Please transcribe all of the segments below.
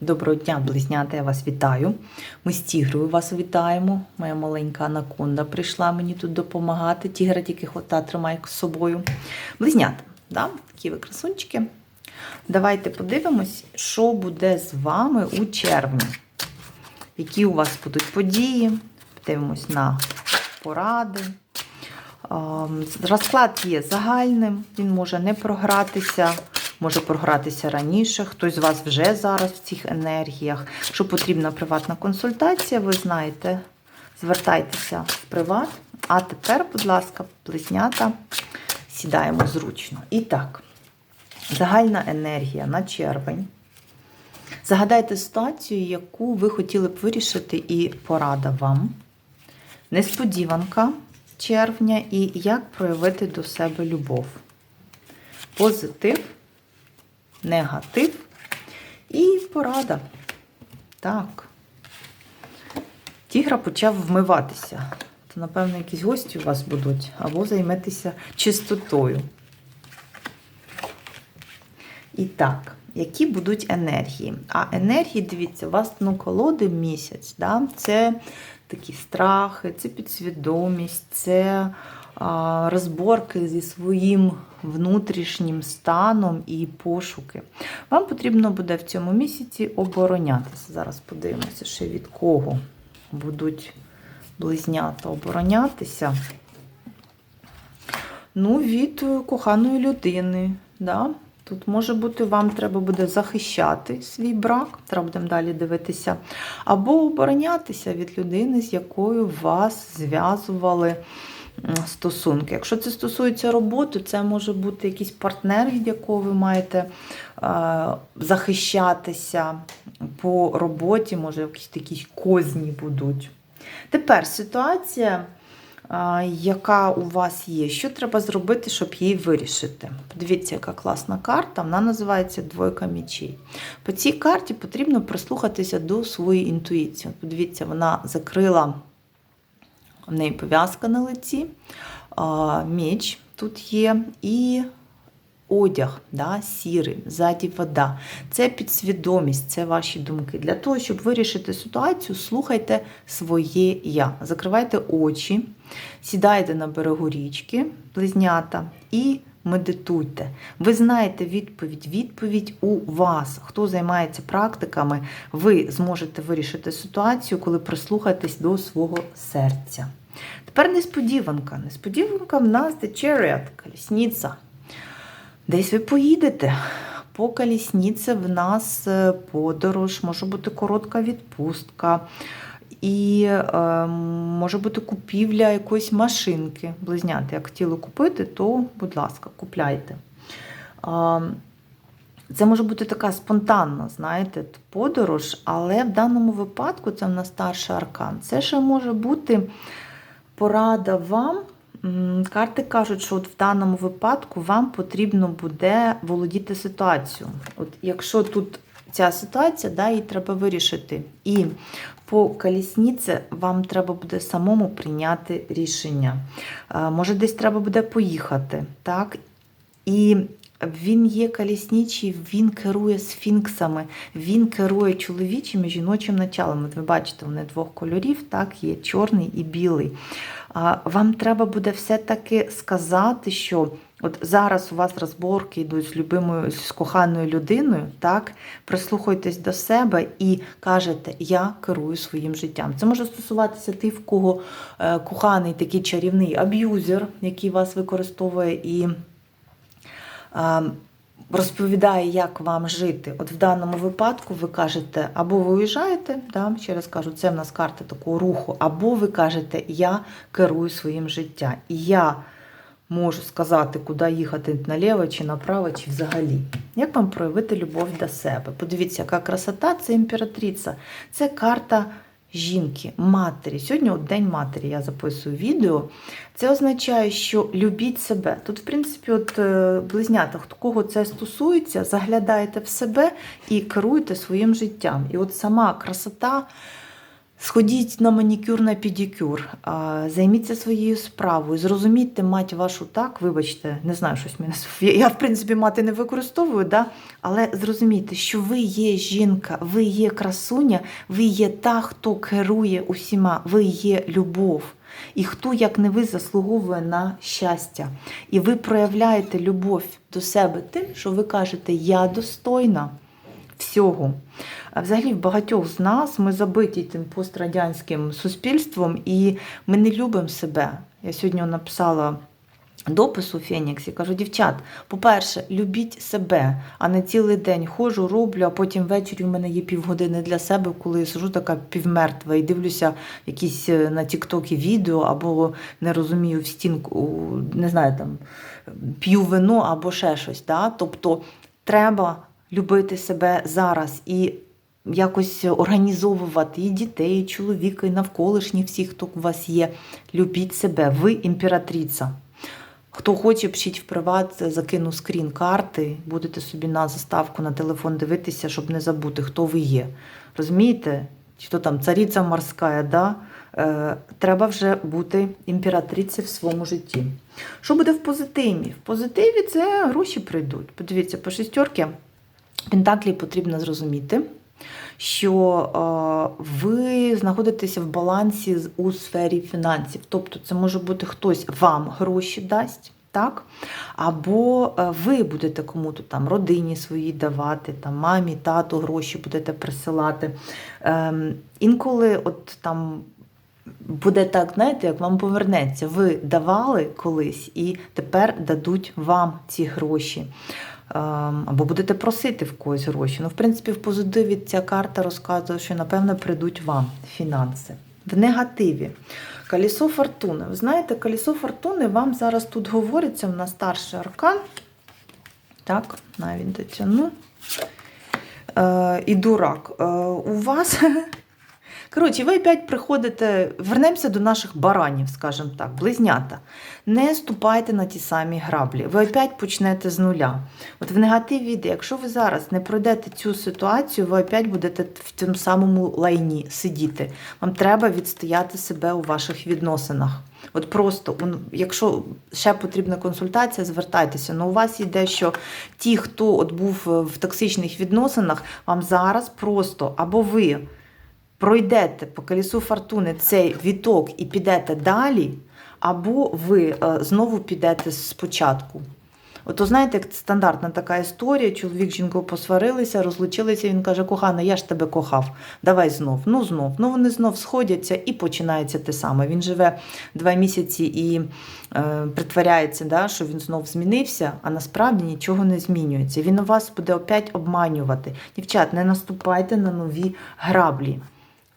Доброго дня, близнята, я вас вітаю. Ми з тігрою вас вітаємо. Моя маленька анаконда прийшла мені тут допомагати. Тігра тільки хвота тримає з собою. Близнята, да? такі ви красунчики. Давайте подивимось, що буде з вами у червні. Які у вас будуть події. Подивимось на поради. Ем, Розклад є загальним, він може не програтися, може програтися раніше. Хтось з вас вже зараз в цих енергіях. Якщо потрібна приватна консультація, ви знаєте, звертайтеся в приват. А тепер, будь ласка, близнята, сідаємо зручно. І так, загальна енергія на червень. Загадайте ситуацію, яку ви хотіли б вирішити, і порада вам. Несподіванка червня і як проявити до себе любов. Позитив, негатив і порада. Так. Тігра почав вмиватися. То, напевно, якісь гості у вас будуть, або займетеся чистотою. І так, які будуть енергії? А енергії, дивіться, у вас ну, колоди місяць. Да? Це такі страхи, це підсвідомість, це розборки зі своїм внутрішнім станом і пошуки. Вам потрібно буде в цьому місяці оборонятися. Зараз подивимося, ще від кого будуть близнята оборонятися. Ну, від е, коханої людини. Да? Тут може бути, вам треба буде захищати свій брак, треба будемо далі дивитися, або оборонятися від людини, з якою вас зв'язували стосунки. Якщо це стосується роботи, це може бути якийсь партнер, від якого ви маєте захищатися по роботі, може, якісь такі козні будуть. Тепер ситуація яка у вас є, що треба зробити, щоб її вирішити. Подивіться, яка класна карта, вона називається Двойка мічей. По цій карті потрібно прислухатися до своєї інтуїції. Подивіться, вона закрила в неї пов'язка на лиці, меч тут є, і одяг, да, сірий, ззаді вода. Це підсвідомість, це ваші думки. Для того, щоб вирішити ситуацію, слухайте своє я. Закривайте очі, сідайте на берегу річки, близнята, і медитуйте. Ви знаєте відповідь. Відповідь у вас. Хто займається практиками, ви зможете вирішити ситуацію, коли прислухаєтесь до свого серця. Тепер несподіванка. Несподіванка в нас The Chariot, колісниця. Десь ви поїдете. По колісниці в нас е, подорож, може бути коротка відпустка. І е, може бути купівля якоїсь машинки. Близняти, як хотіли купити, то, будь ласка, купляйте. Е, це може бути така спонтанна, знаєте, подорож, але в даному випадку це в нас старший аркан. Це ще може бути порада вам. Карти кажуть, що от в даному випадку вам потрібно буде володіти ситуацією. От Якщо тут ця ситуація, да, її треба вирішити. І по колісниці вам треба буде самому прийняти рішення. Може, десь треба буде поїхати. так? І він є колісничий, він керує сфінксами, він керує чоловічим і жіночим началом. От ви бачите, вони двох кольорів, так, є чорний і білий. Вам треба буде все-таки сказати, що от зараз у вас розборки йдуть з любимою, з коханою людиною, так, прислухайтесь до себе і кажете, я керую своїм життям. Це може стосуватися тих, в кого е, коханий такий чарівний аб'юзер, який вас використовує і розповідає, як вам жити. От в даному випадку ви кажете, або ви уїжджаєте, да, ще раз кажу, це в нас карта такого руху, або ви кажете, я керую своїм життям. І я можу сказати, куди їхати наліво чи направо, чи взагалі. Як вам проявити любов до себе? Подивіться, яка красота це імператриця. Це карта жінки, матері. Сьогодні от День матері я записую відео. Це означає, що любіть себе. Тут, в принципі, от е, близнята, кого це стосується, заглядайте в себе і керуйте своїм життям. І от сама красота Сходіть на манікюр, на педикюр, займіться своєю справою, зрозумійте мать вашу так, вибачте, не знаю, щось мене. Я, в принципі, мати не використовую, да? але зрозумійте, що ви є жінка, ви є красуня, ви є та, хто керує усіма, ви є любов. І хто, як не ви, заслуговує на щастя. І ви проявляєте любов до себе тим, що ви кажете, я достойна всього. Взагалі, в багатьох з нас ми забиті тим пострадянським суспільством, і ми не любимо себе. Я сьогодні написала допис у Феніксі, кажу, дівчат, по-перше, любіть себе, а не цілий день ходжу, роблю, а потім ввечері в мене є півгодини для себе, коли я сижу така півмертва і дивлюся якісь е, на Тіктокі відео, або не розумію в стінку, не знаю, там п'ю вино або ще щось. Да? Тобто треба любити себе зараз і якось організовувати і дітей, і чоловіка, і навколишніх всіх, хто у вас є. Любіть себе, ви імператриця. Хто хоче, пишіть в приват, закину скрін карти, будете собі на заставку на телефон дивитися, щоб не забути, хто ви є. Розумієте? Чи то там цариця морська, да? Е, треба вже бути імператрицею в своєму житті. Що буде в позитиві? В позитиві це гроші прийдуть. Подивіться, по шістерки Пентаклі потрібно зрозуміти, що е, ви знаходитеся в балансі у сфері фінансів. Тобто це може бути хтось вам гроші дасть. Так? Або е, ви будете кому-то там родині своїй давати, там, мамі, тату гроші будете присилати. Ем, інколи от там буде так, знаєте, як вам повернеться. Ви давали колись і тепер дадуть вам ці гроші. Ем, Або будете просити в когось гроші. Ну, в принципі, в позитиві ця карта розказує, що, напевно, прийдуть вам фінанси. В негативі. Колесо фортуни. Ви знаєте, колесо фортуни вам зараз тут говориться, в нас старший аркан. Так, навіть дотягну. Е, і дурак. Е, у вас. Коротше, ви опять приходите, вернемося до наших баранів, скажімо так, близнята. Не ступайте на ті самі граблі. Ви опять почнете з нуля. От в негативі йде, якщо ви зараз не пройдете цю ситуацію, ви опять будете в цьому самому лайні сидіти. Вам треба відстояти себе у ваших відносинах. От просто, якщо ще потрібна консультація, звертайтеся. Ну, у вас йде, що ті, хто от був в токсичних відносинах, вам зараз просто або ви пройдете по колесу фортуни цей віток і підете далі, або ви е, знову підете спочатку. Ото знаєте, як стандартна така історія: чоловік з жінкою посварилися, розлучилися. Він каже: кохана, я ж тебе кохав, давай знов. Ну знов. Ну вони знов сходяться і починається те саме. Він живе два місяці і е, притворяється, да, що він знов змінився, а насправді нічого не змінюється. Він у вас буде опять обманювати. Дівчат, не наступайте на нові граблі.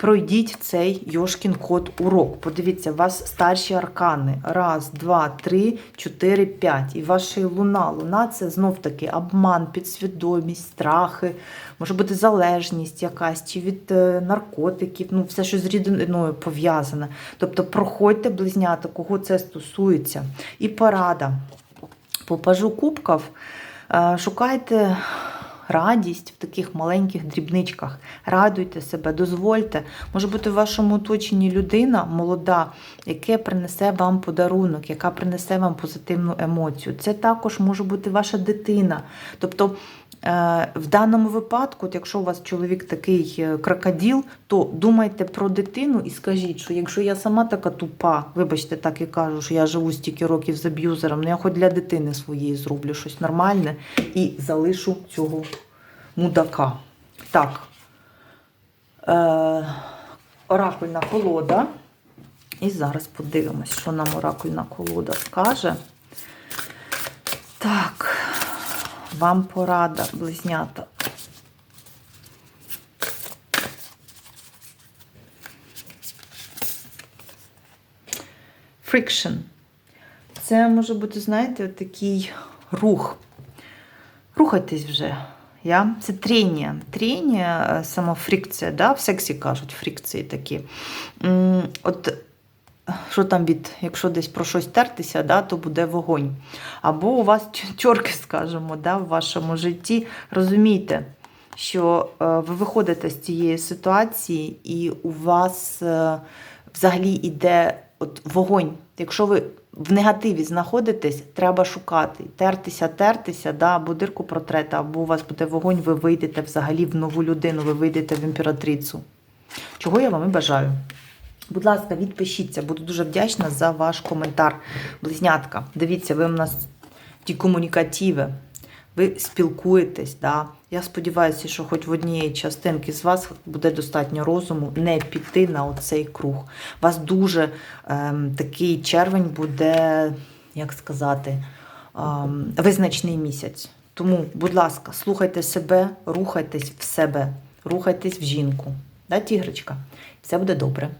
Пройдіть цей Йошкін код урок. Подивіться, у вас старші аркани. Раз, два, три, чотири, п'ять. І ваша луна. Луна це знов таки обман, підсвідомість, страхи, може бути залежність якась, чи від е, наркотиків, ну все, що з рідиною пов'язане. Тобто проходьте близнята, кого це стосується. І порада. По пажу кубків е, шукайте радість в таких маленьких дрібничках. Радуйте себе, дозвольте. Може бути в вашому оточенні людина молода, яка принесе вам подарунок, яка принесе вам позитивну емоцію. Це також може бути ваша дитина. Тобто, в даному випадку, якщо у вас чоловік такий е, крокодил, то думайте про дитину і скажіть, що якщо я сама така тупа, вибачте, так і кажу, що я живу стільки років з аб'юзером, ну я хоч для дитини своєї зроблю щось нормальне і залишу цього мудака. Так. Е, оракульна колода. І зараз подивимось, що нам оракульна колода скаже. Так, вам порада, близнята. Friction. Це може бути, знаєте, такий рух. Рухайтесь вже. Я? Це трення. Трення, е, сама фрикція, да? в сексі кажуть, фрикції такі. От що там від, якщо десь про щось тертися, да, то буде вогонь. Або у вас чорки, скажімо, да, в вашому житті. Розумійте, що е, ви виходите з цієї ситуації, і у вас е, взагалі йде от вогонь. Якщо ви в негативі знаходитесь, треба шукати, тертися, тертися, да, або дирку протрете, або у вас буде вогонь, ви вийдете взагалі в нову людину, ви вийдете в імператрицю. Чого я вам і бажаю. Будь ласка, відпишіться, буду дуже вдячна за ваш коментар. Близнятка, дивіться, ви у нас ті комунікативи, ви спілкуєтесь. Да? Я сподіваюся, що хоч в однієї частинки з вас буде достатньо розуму не піти на оцей круг. Вас дуже ем, такий червень буде, як сказати, ем, визначний місяць. Тому, будь ласка, слухайте себе, рухайтесь в себе, рухайтесь в жінку. Да, тігрочка? Все буде добре.